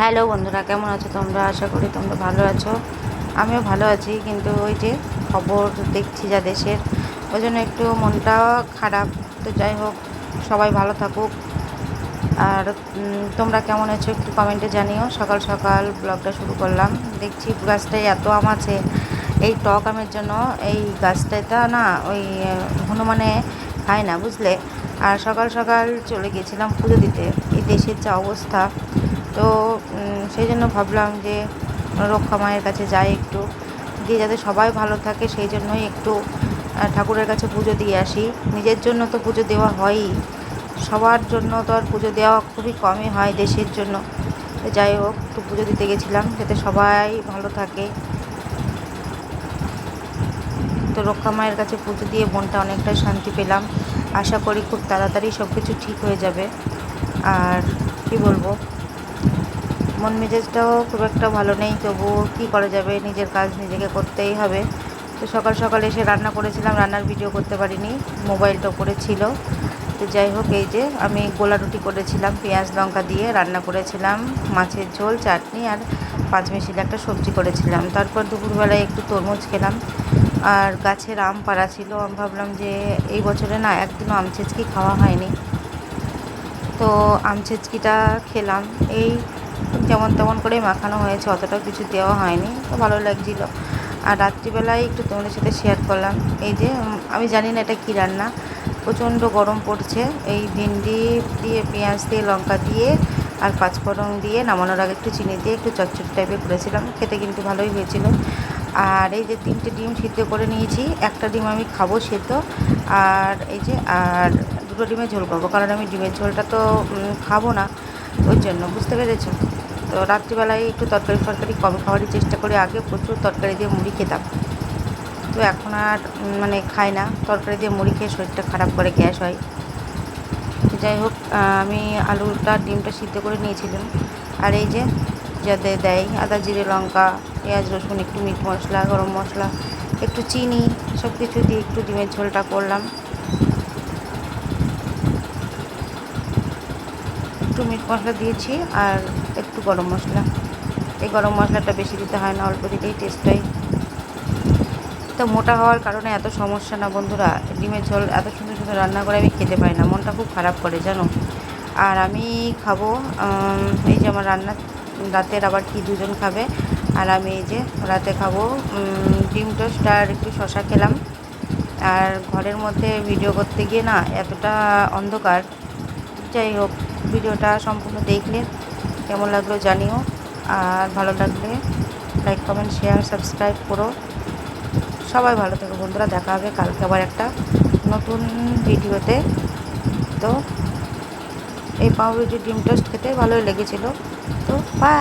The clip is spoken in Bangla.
হ্যালো বন্ধুরা, কেমন আছো তোমরা? আশা করি তোমরা ভালো আছো। আমিও ভালো আছি, কিন্তু ওই যে খবর দেখছি যা দেশের, ওই জন্য একটু মনটা খারাপ। তো যাই হোক, সবাই ভালো থাকুক। আর তোমরা কেমন আছো একটু কমেন্টে জানিও। সকাল সকাল ব্লগটা শুরু করলাম। দেখছি গাছটায় এত আম আছে। এই টক আমের জন্য এই গাছটাটা না, ওই হনুমানে খায় না, বুঝলে? আর সকাল সকাল চলে গেছিলাম পুজো দিতে। এই দেশের যা অবস্থা। তো সেই জন্য ভাবলাম যে রক্ষা মায়ের কাছে যাই একটু দিয়ে যাতে সবাই ভালো থাকে, সেই জন্যই একটু ঠাকুরের কাছে পুজো দিয়ে আসি। নিজের জন্য তো পুজো দেওয়া হয়ই। সবার জন্য তো আর পুজো দেওয়া খুবই কমই হয় দেশের জন্য। তো যাই হোক, একটু পুজো দিতে গেছিলাম, যাতে সবাই ভালো থাকে। তো রক্ষা মায়ের কাছে পুজো দিয়ে মনটা অনেকটাই শান্তি পেলাম। আশা করি খুব তাড়াতাড়ি সব কিছু ঠিক হয়ে যাবে। আর কি বলব? মন মেজাজটাও খুব একটা ভালো নেই, তবুও কী করা যাবে? নিজের কাজ নিজেকে করতেই হবে। তো সকাল সকাল এসে রান্না করেছিলাম, রান্নার ভিডিও করতে পারিনি, মোবাইলটা উপরে ছিল। তো যাই হোক, এই যে আমি গোলা রুটি করেছিলাম, পেঁয়াজ লঙ্কা দিয়ে রান্না করেছিলাম, মাছের ঝোল, চাটনি আর পাঁচমিশিল একটা সবজি করেছিলাম। তারপর দুপুরবেলায় একটু তরমুজ খেলাম। আর গাছের আম পাড়া ছিল, আমি ভাবলাম যে এই বছরে না একদিনও আম ছেচকি খাওয়া হয়নি। তো আম ছেচকিটা খেলাম। এই যেমন তেমন করে মাখানো হয়েছে, অতটাও কিছু দেওয়া হয়নি, তো ভালো লাগছিল। আর রাত্রিবেলায় একটু তোমাদের সাথে শেয়ার করলাম, এই যে আমি জানি না এটা কী রান্না, প্রচণ্ড গরম পড়ছে, এই ভিন্ডি দিয়ে, পেঁয়াজ দিয়ে, লঙ্কা দিয়ে, আর পাঁচফোড়ন দিয়ে নামানোর আগে একটু চিনি দিয়ে একটু চচ্চড়ি টাইপের করেছিলাম, খেতে কিন্তু ভালোই হয়েছিল। আর এই যে তিনটে ডিম সিদ্ধ করে নিয়েছি, একটা ডিম আমি খাব সেদ্ধ, আর এই যে, আর দুটো ডিমের ঝোল করব, কারণ আমি ডিমের ঝোলটা তো খাব না। ওই জন্য, বুঝতে পেরেছ? তো রাত্রিবেলায় একটু তরকারি ফরকারি কম খাওয়ারই চেষ্টা করি, আগে প্রচুর তরকারি দিয়ে মুড়ি খেতাম। তো এখন আর মানে খাই না, তরকারি দিয়ে মুড়ি খেয়ে শরীরটা খারাপ করে, গ্যাস হয়। যাই হোক আমি আলুটা, ডিমটা সিদ্ধ করে নিয়েছিলাম। আর এই যে, যাতে দেয়, আদা, জিরে, লঙ্কা, পেঁয়াজ, রসুন, একটু মিট মশলা, গরম মশলা, একটু চিনি সব কিছু দিয়ে একটু ডিমের ঝোলটা করলাম। একটু মিট মশলা দিয়েছি আর একটু গরম মশলা। এই গরম মশলাটা বেশি দিতে হয় না, অল্প দিলেই টেস্ট হয়। তো মোটা হওয়ার কারণে এত সমস্যা না বন্ধুরা, ডিমের ঝোল এত সুন্দর সুন্দর রান্না করে আমি খেতে পারি না, মনটা খুব খারাপ করে, জানো? আর আমি খাব এই যে আমার রান্না, রাতের আবার কি দুজন খাবে? আর আমি এই যে রাতে খাব ডিম টোস্ট আর একটু শশা খেলাম। আর ঘরের মধ্যে ভিডিও করতে গিয়ে না এতটা অন্ধকার যাই হোক, ভিডিওটা সম্পূর্ণ দেখলে, কেমন লাগল জানিও। আর ভালো লাগলে লাইক কমেন্ট শেয়ার সাবস্ক্রাইব করো। সবাই ভালো থেকো বন্ধুরা, দেখা হবে কালকে আবার একটা নতুন ভিডিওতে। তো এই পাউরুটি ডিম টোস্ট খেতে ভালোই লেগেছিলো। তো বা